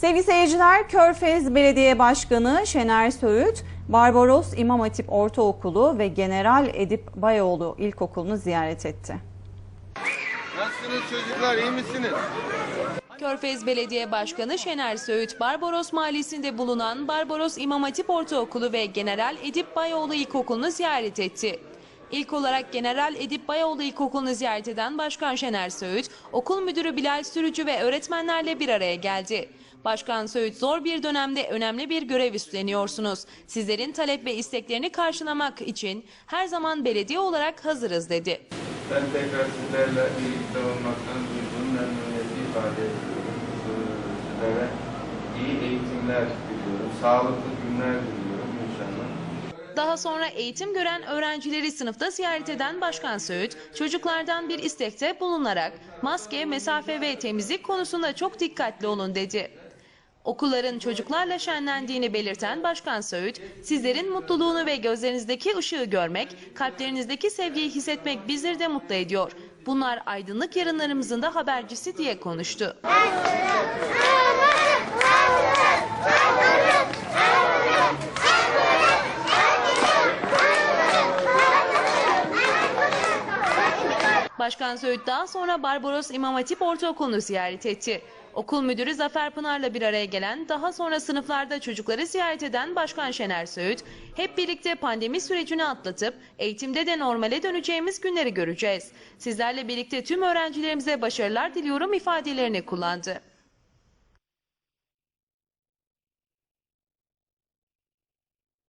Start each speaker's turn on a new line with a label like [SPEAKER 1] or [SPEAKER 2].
[SPEAKER 1] Sevgili seyirciler, Körfez Belediye Başkanı Şener Söğüt, Barbaros İmam Hatip Ortaokulu ve General Edip Bayoğlu İlkokulu'nu ziyaret etti.
[SPEAKER 2] Nasılsınız çocuklar iyi misiniz?
[SPEAKER 3] Körfez Belediye Başkanı Şener Söğüt, Barbaros Mahallesi'nde bulunan Barbaros İmam Hatip Ortaokulu ve General Edip Bayoğlu İlkokulu'nu ziyaret etti. İlk olarak General Edip Bayoğlu İlkokulu'nu ziyaret eden Başkan Şener Söğüt, okul müdürü Bilal Sürücü ve öğretmenlerle bir araya geldi. Başkan Söğüt zor bir dönemde önemli bir görev üstleniyorsunuz. Sizlerin talep ve isteklerini karşılamak için her zaman belediye olarak hazırız dedi.
[SPEAKER 2] Ben tekrar sizlerle birlikte olmaktan duyduğum memnuniyeti ifade ediyorum. Ee, Sizlere iyi eğitimler diliyorum. Sağlıklı günler diliyorum.
[SPEAKER 3] Daha sonra eğitim gören öğrencileri sınıfta ziyaret eden Başkan Söğüt, çocuklardan bir istekte bulunarak maske, mesafe ve temizlik konusunda çok dikkatli olun dedi. Okulların çocuklarla şenlendiğini belirten Başkan Söğüt, sizlerin mutluluğunu ve gözlerinizdeki ışığı görmek, kalplerinizdeki sevgiyi hissetmek bizleri de mutlu ediyor. Bunlar aydınlık yarınlarımızın da habercisi diye konuştu. Başkan Söğüt daha sonra Barbaros İmam Hatip Ortaokulu'nu ziyaret etti. Okul müdürü Zafer Pınar'la bir araya gelen, daha sonra sınıflarda çocukları ziyaret eden Başkan Şener Söğüt, hep birlikte pandemi sürecini atlatıp eğitimde de normale döneceğimiz günleri göreceğiz. Sizlerle birlikte tüm öğrencilerimize başarılar diliyorum ifadelerini kullandı.